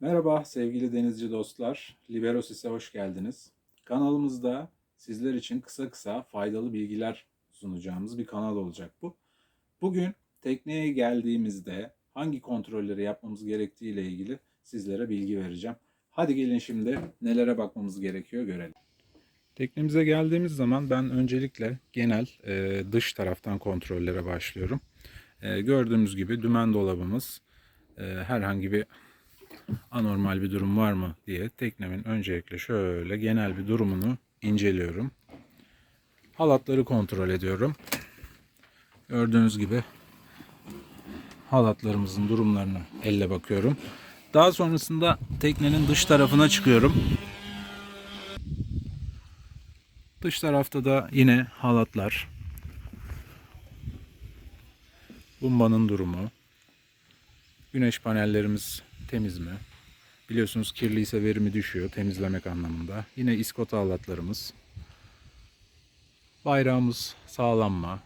Merhaba sevgili denizci dostlar. Liberosis'e hoş geldiniz. Kanalımızda sizler için kısa kısa faydalı bilgiler sunacağımız bir kanal olacak bu. Bugün tekneye geldiğimizde hangi kontrolleri yapmamız gerektiği ile ilgili sizlere bilgi vereceğim. Hadi gelin şimdi nelere bakmamız gerekiyor görelim. Teknemize geldiğimiz zaman ben öncelikle genel e, dış taraftan kontrollere başlıyorum. E, gördüğümüz gibi dümen dolabımız e, herhangi bir anormal bir durum var mı diye teknemin öncelikle şöyle genel bir durumunu inceliyorum. Halatları kontrol ediyorum. Gördüğünüz gibi halatlarımızın durumlarını elle bakıyorum. Daha sonrasında teknenin dış tarafına çıkıyorum. Dış tarafta da yine halatlar, bumbanın durumu, güneş panellerimiz temiz mi? Biliyorsunuz kirliyse verimi düşüyor temizlemek anlamında. Yine iskota halatlarımız. Bayrağımız sağlam mı?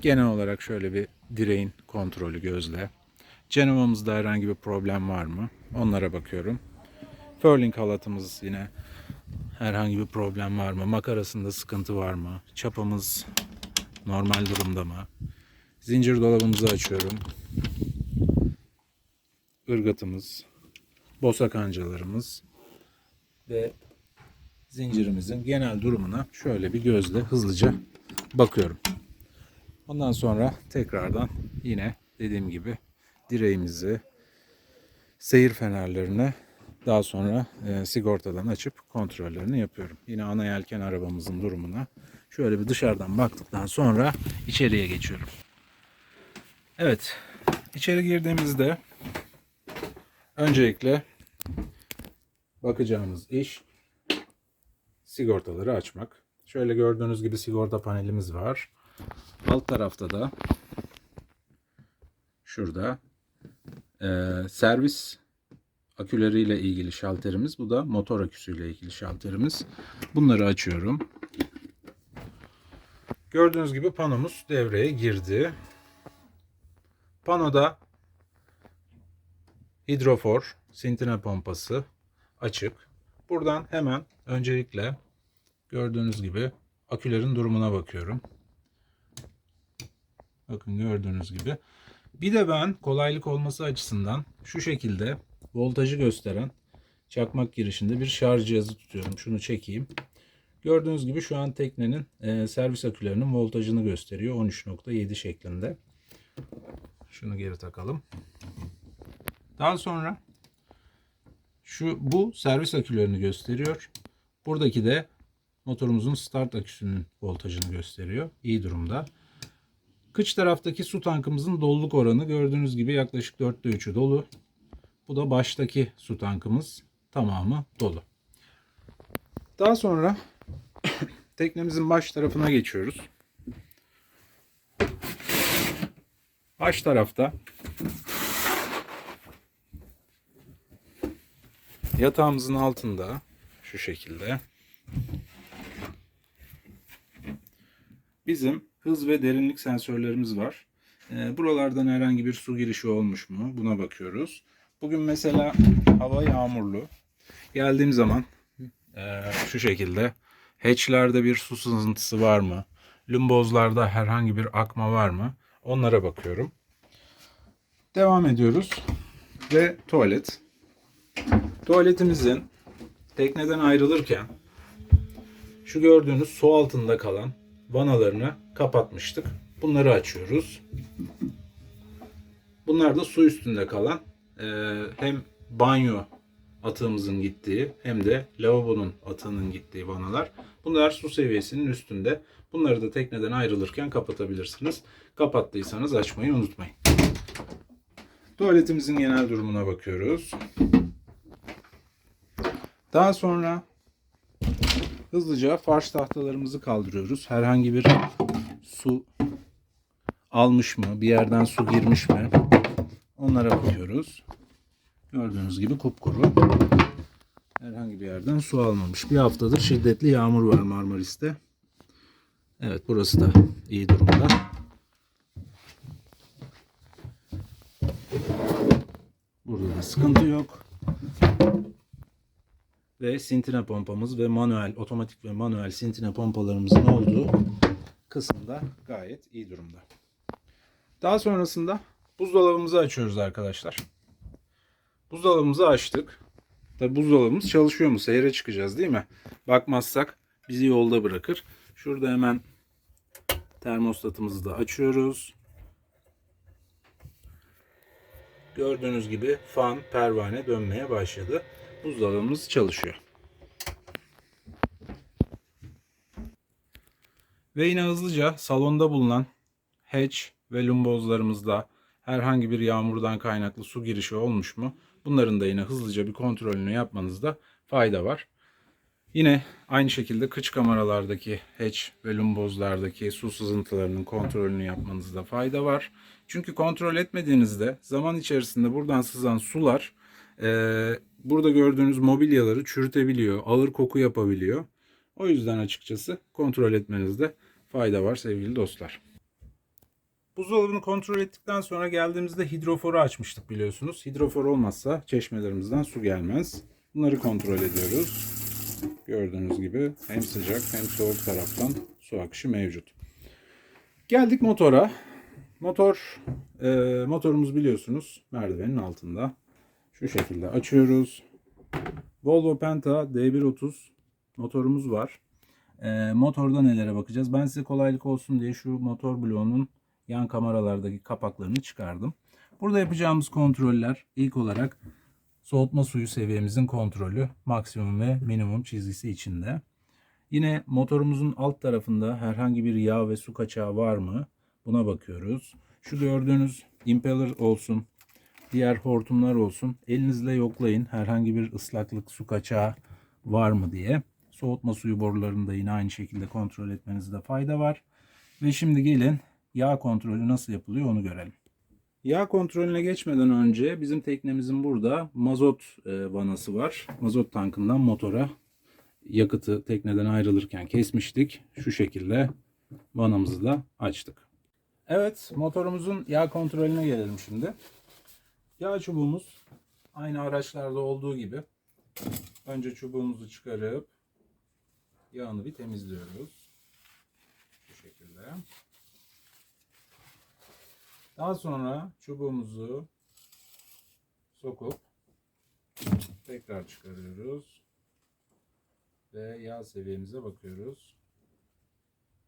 Genel olarak şöyle bir direğin kontrolü gözle. Cenova'mızda herhangi bir problem var mı? Onlara bakıyorum. Furling halatımız yine herhangi bir problem var mı? Makarasında sıkıntı var mı? Çapamız normal durumda mı? Zincir dolabımızı açıyorum ırgatımız, bosa kancalarımız ve zincirimizin genel durumuna şöyle bir gözle hızlıca bakıyorum. Ondan sonra tekrardan yine dediğim gibi direğimizi, seyir fenerlerini daha sonra e, sigortadan açıp kontrollerini yapıyorum. Yine ana yelken arabamızın durumuna şöyle bir dışarıdan baktıktan sonra içeriye geçiyorum. Evet, içeri girdiğimizde Öncelikle bakacağımız iş sigortaları açmak. Şöyle gördüğünüz gibi sigorta panelimiz var. Alt tarafta da şurada e, servis aküleriyle ilgili şalterimiz. Bu da motor aküsüyle ilgili şalterimiz. Bunları açıyorum. Gördüğünüz gibi panomuz devreye girdi. Panoda hidrofor, sintine pompası açık. Buradan hemen öncelikle gördüğünüz gibi akülerin durumuna bakıyorum. Bakın gördüğünüz gibi. Bir de ben kolaylık olması açısından şu şekilde voltajı gösteren çakmak girişinde bir şarj cihazı tutuyorum. Şunu çekeyim. Gördüğünüz gibi şu an teknenin e, servis akülerinin voltajını gösteriyor. 13.7 şeklinde. Şunu geri takalım. Daha sonra şu bu servis akülerini gösteriyor. Buradaki de motorumuzun start aküsünün voltajını gösteriyor. İyi durumda. Kıç taraftaki su tankımızın doluluk oranı gördüğünüz gibi yaklaşık 4'te 3'ü dolu. Bu da baştaki su tankımız tamamı dolu. Daha sonra teknemizin baş tarafına geçiyoruz. Baş tarafta Yatağımızın altında şu şekilde bizim hız ve derinlik sensörlerimiz var. Ee, buralardan herhangi bir su girişi olmuş mu? Buna bakıyoruz. Bugün mesela hava yağmurlu. Geldiğim zaman e, şu şekilde hatchlerde bir su sızıntısı var mı? Lumbozlarda herhangi bir akma var mı? Onlara bakıyorum. Devam ediyoruz. Ve tuvalet. Tuvaletimizin tekneden ayrılırken şu gördüğünüz su altında kalan vanalarını kapatmıştık. Bunları açıyoruz. Bunlar da su üstünde kalan e, hem banyo atığımızın gittiği hem de lavabonun atığının gittiği vanalar. Bunlar su seviyesinin üstünde. Bunları da tekneden ayrılırken kapatabilirsiniz. Kapattıysanız açmayı unutmayın. Tuvaletimizin genel durumuna bakıyoruz. Daha sonra hızlıca farş tahtalarımızı kaldırıyoruz. Herhangi bir su almış mı? Bir yerden su girmiş mi? Onlara bakıyoruz. Gördüğünüz gibi kupkuru. Herhangi bir yerden su almamış. Bir haftadır şiddetli yağmur var Marmaris'te. Evet burası da iyi durumda. Burada da sıkıntı yok. Ve sintine pompamız ve manuel, otomatik ve manuel sintine pompalarımızın olduğu kısımda gayet iyi durumda. Daha sonrasında buzdolabımızı açıyoruz arkadaşlar. Buzdolabımızı açtık. Tabi buzdolabımız çalışıyor mu? Seyre çıkacağız değil mi? Bakmazsak bizi yolda bırakır. Şurada hemen termostatımızı da açıyoruz. Gördüğünüz gibi fan, pervane dönmeye başladı. Buzdolabımız çalışıyor. Ve yine hızlıca salonda bulunan hatch ve lumbozlarımızda herhangi bir yağmurdan kaynaklı su girişi olmuş mu? Bunların da yine hızlıca bir kontrolünü yapmanızda fayda var. Yine aynı şekilde kıç kameralardaki hatch ve lumbozlardaki su sızıntılarının kontrolünü yapmanızda fayda var. Çünkü kontrol etmediğinizde zaman içerisinde buradan sızan sular eee, burada gördüğünüz mobilyaları çürütebiliyor, ağır koku yapabiliyor. O yüzden açıkçası kontrol etmenizde fayda var sevgili dostlar. Buzdolabını kontrol ettikten sonra geldiğimizde hidroforu açmıştık biliyorsunuz. Hidrofor olmazsa çeşmelerimizden su gelmez. Bunları kontrol ediyoruz. Gördüğünüz gibi hem sıcak hem soğuk taraftan su akışı mevcut. Geldik motora. Motor e, motorumuz biliyorsunuz merdivenin altında. Şu şekilde açıyoruz. Volvo Penta D130 motorumuz var. E, motorda nelere bakacağız? Ben size kolaylık olsun diye şu motor bloğunun yan kameralardaki kapaklarını çıkardım. Burada yapacağımız kontroller ilk olarak soğutma suyu seviyemizin kontrolü maksimum ve minimum çizgisi içinde. Yine motorumuzun alt tarafında herhangi bir yağ ve su kaçağı var mı? Buna bakıyoruz. Şu gördüğünüz impeller olsun, diğer hortumlar olsun. Elinizle yoklayın. Herhangi bir ıslaklık, su kaçağı var mı diye. Soğutma suyu borularını da yine aynı şekilde kontrol etmenizde fayda var. Ve şimdi gelin yağ kontrolü nasıl yapılıyor onu görelim. Yağ kontrolüne geçmeden önce bizim teknemizin burada mazot e, vanası var. Mazot tankından motora yakıtı tekneden ayrılırken kesmiştik. Şu şekilde vanamızı da açtık. Evet motorumuzun yağ kontrolüne gelelim şimdi. Yağ çubuğumuz aynı araçlarda olduğu gibi önce çubuğumuzu çıkarıp yağını bir temizliyoruz. Şu şekilde. Daha sonra çubuğumuzu sokup tekrar çıkarıyoruz. Ve yağ seviyemize bakıyoruz.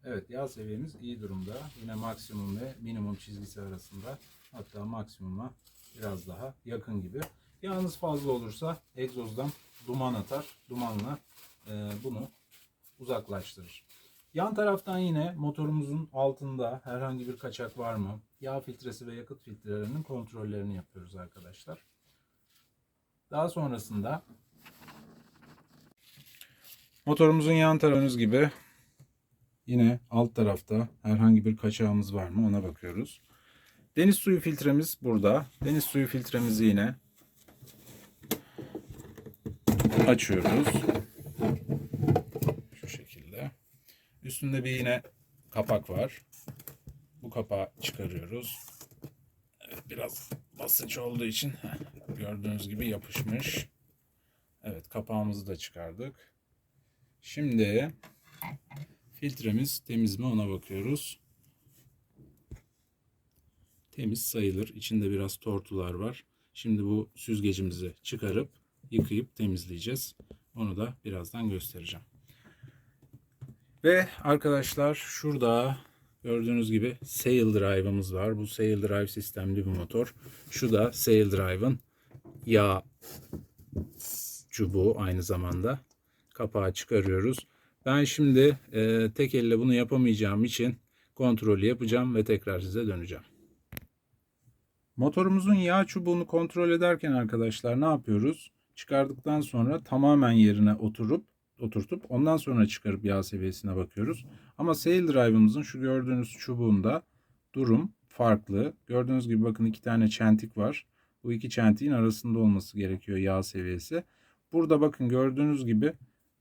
Evet yağ seviyemiz iyi durumda. Yine maksimum ve minimum çizgisi arasında. Hatta maksimuma biraz daha yakın gibi. Yağınız fazla olursa egzozdan duman atar. Dumanla e, bunu uzaklaştırır. Yan taraftan yine motorumuzun altında herhangi bir kaçak var mı? Yağ filtresi ve yakıt filtrelerinin kontrollerini yapıyoruz arkadaşlar. Daha sonrasında motorumuzun yan tarafınız gibi yine alt tarafta herhangi bir kaçağımız var mı ona bakıyoruz. Deniz suyu filtremiz burada. Deniz suyu filtremizi yine açıyoruz. Şu şekilde. Üstünde bir yine kapak var. Bu kapağı çıkarıyoruz. Evet biraz basınç olduğu için gördüğünüz gibi yapışmış. Evet kapağımızı da çıkardık. Şimdi filtremiz temiz mi ona bakıyoruz. Temiz sayılır. İçinde biraz tortular var. Şimdi bu süzgecimizi çıkarıp yıkayıp temizleyeceğiz. Onu da birazdan göstereceğim. Ve arkadaşlar şurada gördüğünüz gibi Sail Drive'ımız var. Bu Sail Drive sistemli bir motor. Şu da Sail Drive'ın yağ çubuğu aynı zamanda. Kapağı çıkarıyoruz. Ben şimdi e, tek elle bunu yapamayacağım için kontrolü yapacağım ve tekrar size döneceğim. Motorumuzun yağ çubuğunu kontrol ederken arkadaşlar ne yapıyoruz? Çıkardıktan sonra tamamen yerine oturup oturtup ondan sonra çıkarıp yağ seviyesine bakıyoruz. Ama Sail Drive'ımızın şu gördüğünüz çubuğunda durum farklı. Gördüğünüz gibi bakın iki tane çentik var. Bu iki çentiğin arasında olması gerekiyor yağ seviyesi. Burada bakın gördüğünüz gibi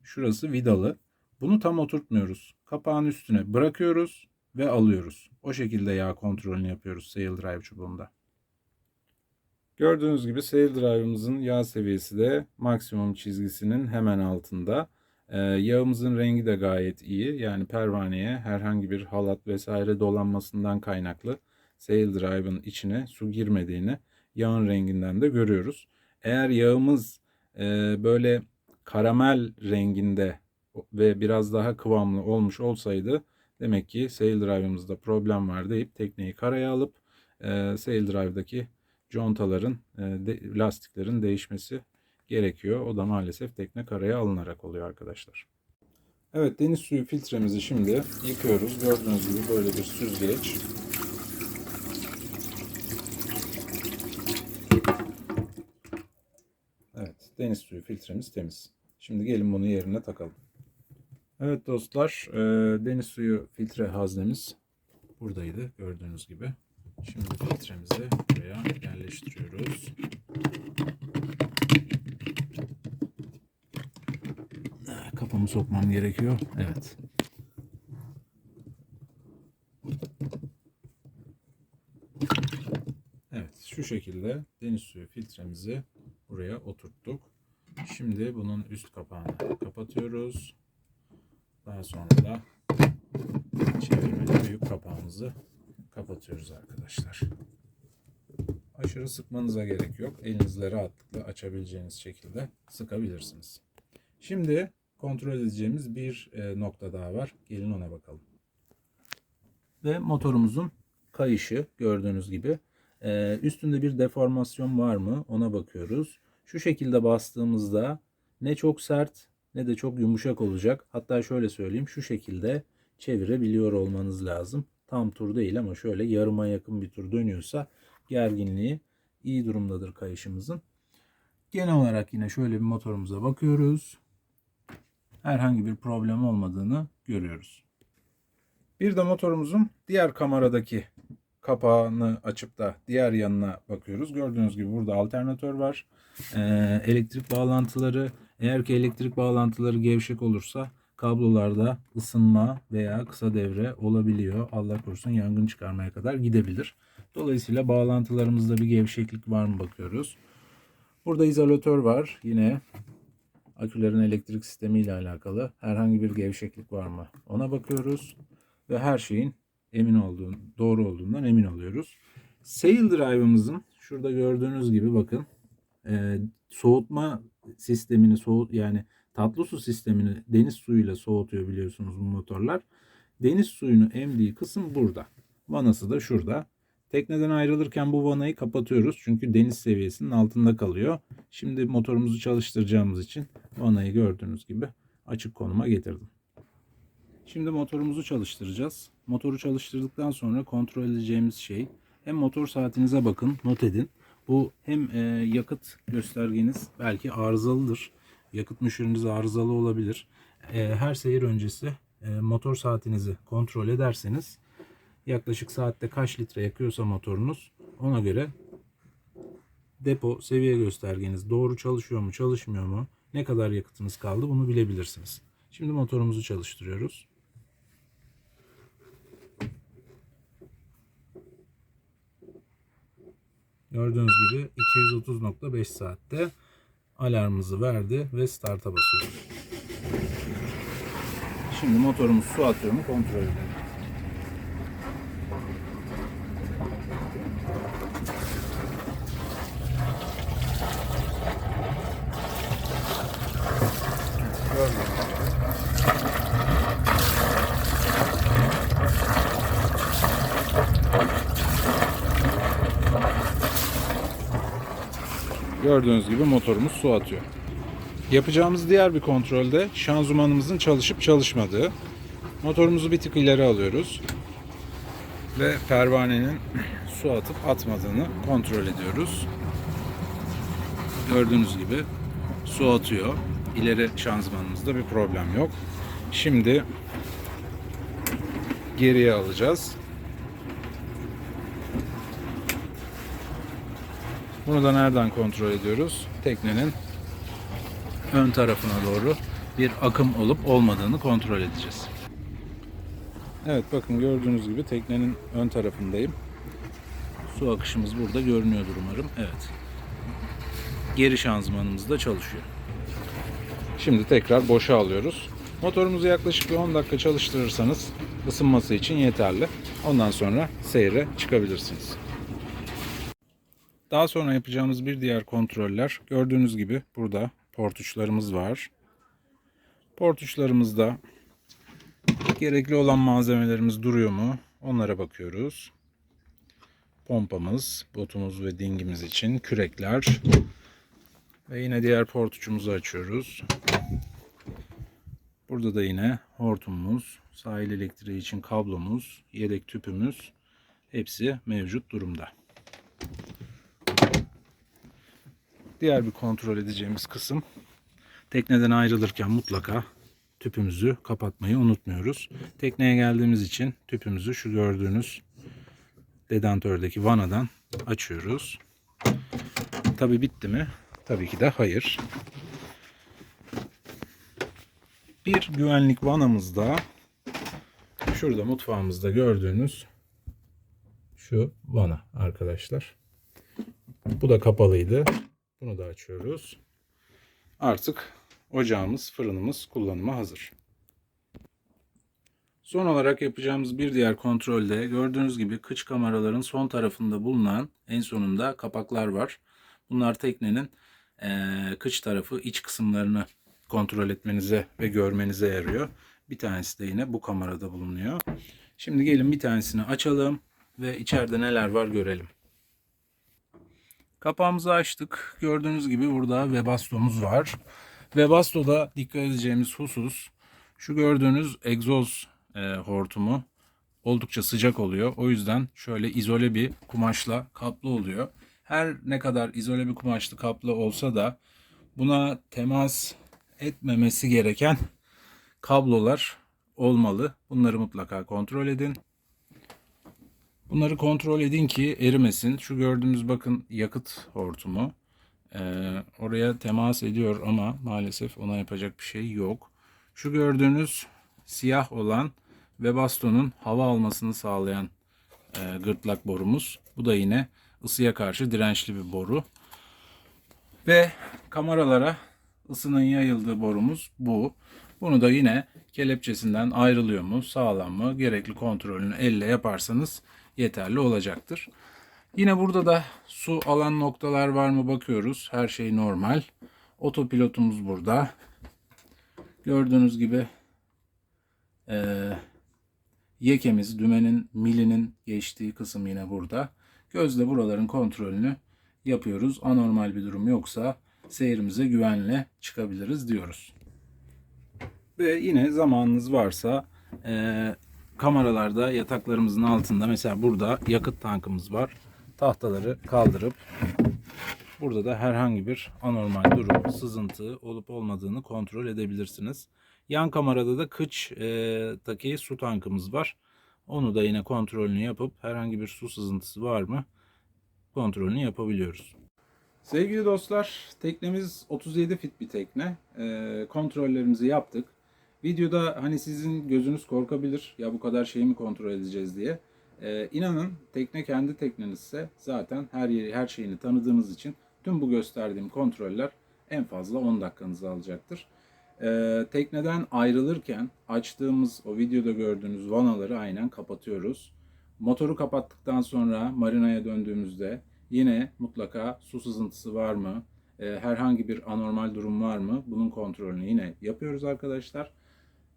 şurası vidalı. Bunu tam oturtmuyoruz. kapağın üstüne bırakıyoruz ve alıyoruz. O şekilde yağ kontrolünü yapıyoruz Sail Drive çubuğunda. Gördüğünüz gibi Sail Drive'ımızın yağ seviyesi de maksimum çizgisinin hemen altında. Ee, yağımızın rengi de gayet iyi. Yani pervaneye herhangi bir halat vesaire dolanmasından kaynaklı Sail Drive'ın içine su girmediğini yağın renginden de görüyoruz. Eğer yağımız e, böyle karamel renginde ve biraz daha kıvamlı olmuş olsaydı demek ki Sail Drive'ımızda problem var deyip tekneyi karaya alıp e, Sail Drive'daki contaların, e, lastiklerin değişmesi gerekiyor. O da maalesef tekne karaya alınarak oluyor arkadaşlar. Evet deniz suyu filtremizi şimdi yıkıyoruz. Gördüğünüz gibi böyle bir süzgeç. Evet deniz suyu filtremiz temiz. Şimdi gelin bunu yerine takalım. Evet dostlar e, deniz suyu filtre haznemiz buradaydı gördüğünüz gibi. Şimdi filtremizi buraya yerleştiriyoruz. Kafamı sokmam gerekiyor. Evet. Evet şu şekilde deniz suyu filtremizi buraya oturttuk. Şimdi bunun üst kapağını kapatıyoruz. Daha sonra da çevirmeli büyük kapağımızı kapatıyoruz arkadaşlar. Aşırı sıkmanıza gerek yok. Elinizle rahatlıkla açabileceğiniz şekilde sıkabilirsiniz. Şimdi kontrol edeceğimiz bir e, nokta daha var. Gelin ona bakalım. Ve motorumuzun kayışı gördüğünüz gibi. E, üstünde bir deformasyon var mı ona bakıyoruz. Şu şekilde bastığımızda ne çok sert ne de çok yumuşak olacak. Hatta şöyle söyleyeyim şu şekilde çevirebiliyor olmanız lazım. Tam tur değil ama şöyle yarıma yakın bir tur dönüyorsa gerginliği iyi durumdadır kayışımızın. Genel olarak yine şöyle bir motorumuza bakıyoruz. Herhangi bir problem olmadığını görüyoruz. Bir de motorumuzun diğer kameradaki kapağını açıp da diğer yanına bakıyoruz. Gördüğünüz gibi burada alternatör var. Ee, elektrik bağlantıları eğer ki elektrik bağlantıları gevşek olursa kablolarda ısınma veya kısa devre olabiliyor. Allah korusun yangın çıkarmaya kadar gidebilir. Dolayısıyla bağlantılarımızda bir gevşeklik var mı bakıyoruz. Burada izolatör var. Yine akülerin elektrik sistemi ile alakalı herhangi bir gevşeklik var mı ona bakıyoruz. Ve her şeyin emin olduğun, doğru olduğundan emin oluyoruz. Sail drive'ımızın şurada gördüğünüz gibi bakın e, soğutma sistemini soğut yani tatlı su sistemini deniz suyuyla soğutuyor biliyorsunuz bu motorlar. Deniz suyunu emdiği kısım burada. Vanası da şurada. Tekneden ayrılırken bu vanayı kapatıyoruz. Çünkü deniz seviyesinin altında kalıyor. Şimdi motorumuzu çalıştıracağımız için vanayı gördüğünüz gibi açık konuma getirdim. Şimdi motorumuzu çalıştıracağız. Motoru çalıştırdıktan sonra kontrol edeceğimiz şey hem motor saatinize bakın, not edin. Bu hem e, yakıt göstergeniz belki arızalıdır. Yakıt müşürünüz arızalı olabilir. E, her seyir öncesi e, motor saatinizi kontrol ederseniz yaklaşık saatte kaç litre yakıyorsa motorunuz ona göre depo seviye göstergeniz doğru çalışıyor mu çalışmıyor mu ne kadar yakıtınız kaldı bunu bilebilirsiniz. Şimdi motorumuzu çalıştırıyoruz. Gördüğünüz gibi 230.5 saatte alarmımızı verdi ve start'a basıyoruz. Şimdi motorumuz su atıyor mu kontrol edelim. Gördüğünüz Gördüğünüz gibi motorumuz su atıyor. Yapacağımız diğer bir kontrolde şanzımanımızın çalışıp çalışmadığı. Motorumuzu bir tık ileri alıyoruz. Ve pervanenin su atıp atmadığını kontrol ediyoruz. Gördüğünüz gibi su atıyor. İleri şanzımanımızda bir problem yok. Şimdi geriye alacağız. Bunu da nereden kontrol ediyoruz? Teknenin ön tarafına doğru bir akım olup olmadığını kontrol edeceğiz. Evet bakın gördüğünüz gibi teknenin ön tarafındayım. Su akışımız burada görünüyordur umarım. Evet. Geri şanzımanımız da çalışıyor. Şimdi tekrar boşa alıyoruz. Motorumuzu yaklaşık bir 10 dakika çalıştırırsanız ısınması için yeterli. Ondan sonra seyre çıkabilirsiniz. Daha sonra yapacağımız bir diğer kontroller gördüğünüz gibi burada port uçlarımız var. Port uçlarımızda gerekli olan malzemelerimiz duruyor mu? Onlara bakıyoruz. Pompamız, botumuz ve dingimiz için kürekler ve yine diğer port uçumuzu açıyoruz. Burada da yine hortumumuz, sahil elektriği için kablomuz, yedek tüpümüz hepsi mevcut durumda. Diğer bir kontrol edeceğimiz kısım tekneden ayrılırken mutlaka tüpümüzü kapatmayı unutmuyoruz. Tekneye geldiğimiz için tüpümüzü şu gördüğünüz dedantördeki vanadan açıyoruz. Tabi bitti mi? Tabii ki de hayır. Bir güvenlik vanamızda şurada mutfağımızda gördüğünüz şu vana arkadaşlar. Bu da kapalıydı. Bunu da açıyoruz. Artık ocağımız, fırınımız kullanıma hazır. Son olarak yapacağımız bir diğer kontrolde gördüğünüz gibi kıç kameraların son tarafında bulunan en sonunda kapaklar var. Bunlar teknenin eee, kıç tarafı iç kısımlarını kontrol etmenize ve görmenize yarıyor. Bir tanesi de yine bu kamerada bulunuyor. Şimdi gelin bir tanesini açalım ve içeride neler var görelim. Kapağımızı açtık. Gördüğünüz gibi burada Webasto'muz var. Webasto'da dikkat edeceğimiz husus şu gördüğünüz egzoz e, hortumu oldukça sıcak oluyor. O yüzden şöyle izole bir kumaşla kaplı oluyor. Her ne kadar izole bir kumaşlı kaplı olsa da buna temas etmemesi gereken kablolar olmalı. Bunları mutlaka kontrol edin. Bunları kontrol edin ki erimesin. Şu gördüğünüz bakın yakıt hortumu. Ee, oraya temas ediyor ama maalesef ona yapacak bir şey yok. Şu gördüğünüz siyah olan Webasto'nun hava almasını sağlayan e, gırtlak borumuz. Bu da yine ısıya karşı dirençli bir boru. Ve kameralara ısının yayıldığı borumuz bu. Bunu da yine kelepçesinden ayrılıyor mu, sağlam mı, gerekli kontrolünü elle yaparsanız yeterli olacaktır. Yine burada da su alan noktalar var mı bakıyoruz. Her şey normal. Otopilotumuz burada. Gördüğünüz gibi eee yekemiz, dümenin, milinin geçtiği kısım yine burada. Gözle buraların kontrolünü yapıyoruz. Anormal bir durum yoksa seyrimize güvenle çıkabiliriz diyoruz. Ve yine zamanınız varsa eee, kameralarda yataklarımızın altında mesela burada yakıt tankımız var. Tahtaları kaldırıp burada da herhangi bir anormal durum, sızıntı olup olmadığını kontrol edebilirsiniz. Yan kamerada da kıçtaki su tankımız var. Onu da yine kontrolünü yapıp herhangi bir su sızıntısı var mı kontrolünü yapabiliyoruz. Sevgili dostlar, teknemiz 37 fit bir tekne. Ee, kontrollerimizi yaptık. Videoda hani sizin gözünüz korkabilir ya bu kadar şeyi mi kontrol edeceğiz diye. Ee, inanın tekne kendi teknenizse zaten her yeri her şeyini tanıdığınız için tüm bu gösterdiğim kontroller en fazla 10 dakikanızı alacaktır. Ee, tekneden ayrılırken açtığımız o videoda gördüğünüz vanaları aynen kapatıyoruz. Motoru kapattıktan sonra marinaya döndüğümüzde yine mutlaka su sızıntısı var mı, e, herhangi bir anormal durum var mı bunun kontrolünü yine yapıyoruz arkadaşlar.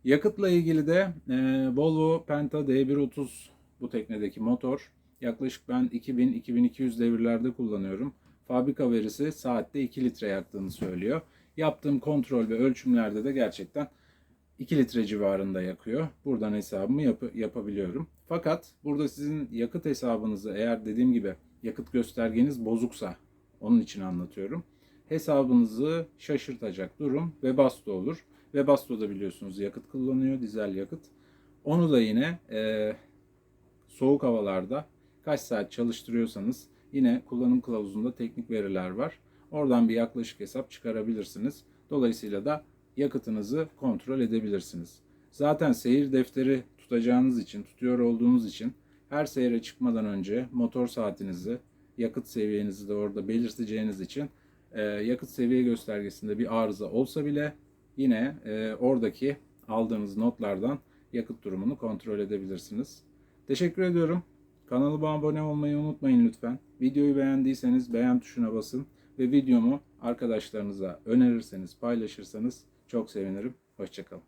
Yakıtla ilgili de e, Volvo Penta D130 bu teknedeki motor. Yaklaşık ben 2000-2200 devirlerde kullanıyorum. Fabrika verisi saatte 2 litre yaktığını söylüyor. Yaptığım kontrol ve ölçümlerde de gerçekten 2 litre civarında yakıyor. Buradan hesabımı yap- yapabiliyorum. Fakat burada sizin yakıt hesabınızı eğer dediğim gibi yakıt göstergeniz bozuksa onun için anlatıyorum. Hesabınızı şaşırtacak durum Webasto olur. Webasto'da biliyorsunuz yakıt kullanıyor, dizel yakıt. Onu da yine e, soğuk havalarda kaç saat çalıştırıyorsanız yine kullanım kılavuzunda teknik veriler var. Oradan bir yaklaşık hesap çıkarabilirsiniz. Dolayısıyla da yakıtınızı kontrol edebilirsiniz. Zaten seyir defteri tutacağınız için, tutuyor olduğunuz için her seyre çıkmadan önce motor saatinizi, yakıt seviyenizi de orada belirteceğiniz için e, yakıt seviye göstergesinde bir arıza olsa bile yine e, oradaki aldığınız notlardan yakıt durumunu kontrol edebilirsiniz. Teşekkür ediyorum. Kanalıma abone olmayı unutmayın lütfen. Videoyu beğendiyseniz beğen tuşuna basın ve videomu arkadaşlarınıza önerirseniz, paylaşırsanız çok sevinirim. Hoşçakalın.